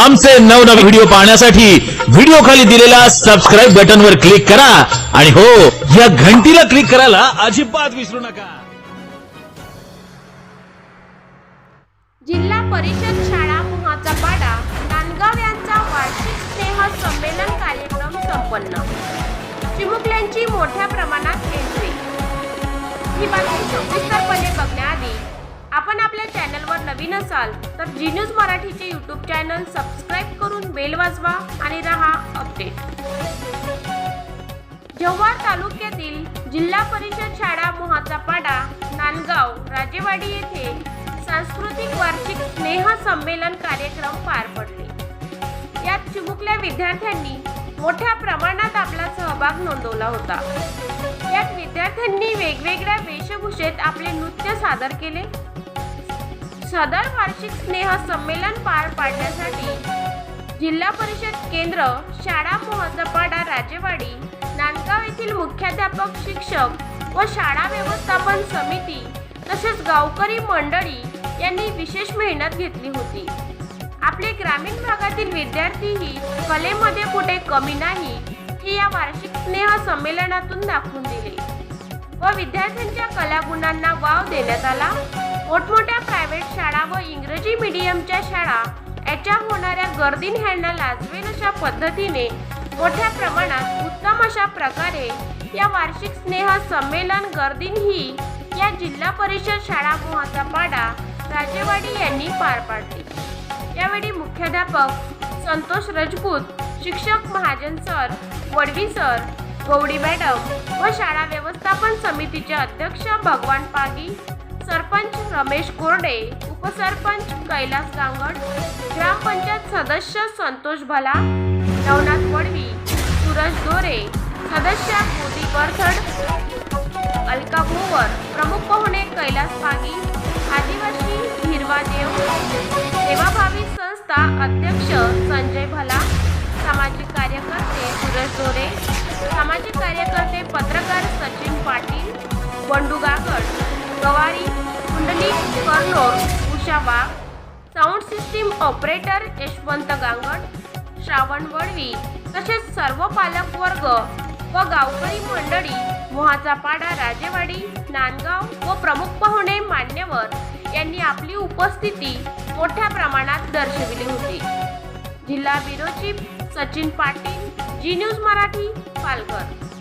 आमचे नवनवे व्हिडिओ पाहण्यासाठी व्हिडिओ खाली दिलेल्या सबस्क्राईब बटनवर क्लिक करा. आणि हो या घंटीला क्लिक करायला अजिबात विसरू नका. जिल्हा परिषद शाळा मोहाचा पाडा नांदगाव यांचा वार्षिक स्नेह संमेलन कार्यक्रम संपन्न. चिमुकल्यांची मोठ्या प्रमाणात एंट्री ही बातमी सविस्तरपणे बघण्याआधी नवीन असाल तर जी न्यूज मराठीचे यूट्यूब चॅनल सबस्क्राईब करून बेल वाजवा आणि रहा अपडेट जव्हार तालुक्यातील जिल्हा परिषद शाळा मोहाचा पाडा नांदगाव राजेवाडी येथे सांस्कृतिक वार्षिक स्नेह संमेलन कार्यक्रम पार पडले. यात चिमुकल्या विद्यार्थ्यांनी मोठ्या प्रमाणात आपला सहभाग नोंदवला होता. यात विद्यार्थ्यांनी वेगवेगळ्या वेशभूषेत आपले नृत्य सादर केले. सदर वार्षिक स्नेह संमेलन पार पाडण्यासाठी जिल्हा परिषद केंद्र शाळा मोहजपाडा राजेवाडी नांदगाव येथील मुख्याध्यापक शिक्षक व शाळा व्यवस्थापन समिती तसेच गावकरी मंडळी यांनी विशेष मेहनत घेतली होती. आपले ग्रामीण भागातील विद्यार्थीही कलेमध्ये कुठे कमी नाही हे या वार्षिक स्नेह संमेलनातून दाखवून दिले. व विद्यार्थ्यांच्या कलागुणांना वाव देण्यात आला. मोठमोठ्या प्रायव्हेट शाळा व इंग्रजी मीडियमच्या शाळा याच्या होणाऱ्या गर्दीन ह्यांना लाजवेल अशा पद्धतीने मोठ्या प्रमाणात उत्तम अशा प्रकारे या वार्षिक स्नेह संमेलन गर्दीन ही या जिल्हा परिषद शाळा मोहाचा पाडा राजेवाडी यांनी पार पाडली. यावेळी मुख्याध्यापक संतोष रजपूत शिक्षक Mahajan sir Vadvi sir Gaudi madam व शाळा व्यवस्थापन समितीचे अध्यक्ष भगवान पागी सरपंच रमेश कोरडे उपसरपंच कैलास गांगड ग्रामपंचायत सदस्य संतोष भला नवनाथ वडवी सूरज दोरे सदस्य मोदी बरथड अलका भोवर प्रमुख पाहुणे कैलास पागी आदिवासी हिरवा देव सेवाभावी संस्था अध्यक्ष संजय भला सामाजिक कार्यकर्ते सूरज दोरे सामाजिक कार्यकर्ते पत्रकार सचिन पाटील बंडू गागड गवारी कुंडली कर्नोर Usha Wagh sound system operator Yashwant Gangad Shravan Vadvi तसेच सर्व पालक वर्ग व गावकरी मंडळी मोहाचा पाडा राजेवाडी नांदगाव व प्रमुख पाहुणे मान्यवर यांनी आपली उपस्थिती मोठ्या प्रमाणात दर्शविली होती. जिल्हा bureau chief Sachin Patil Zee news Marathi Palghar.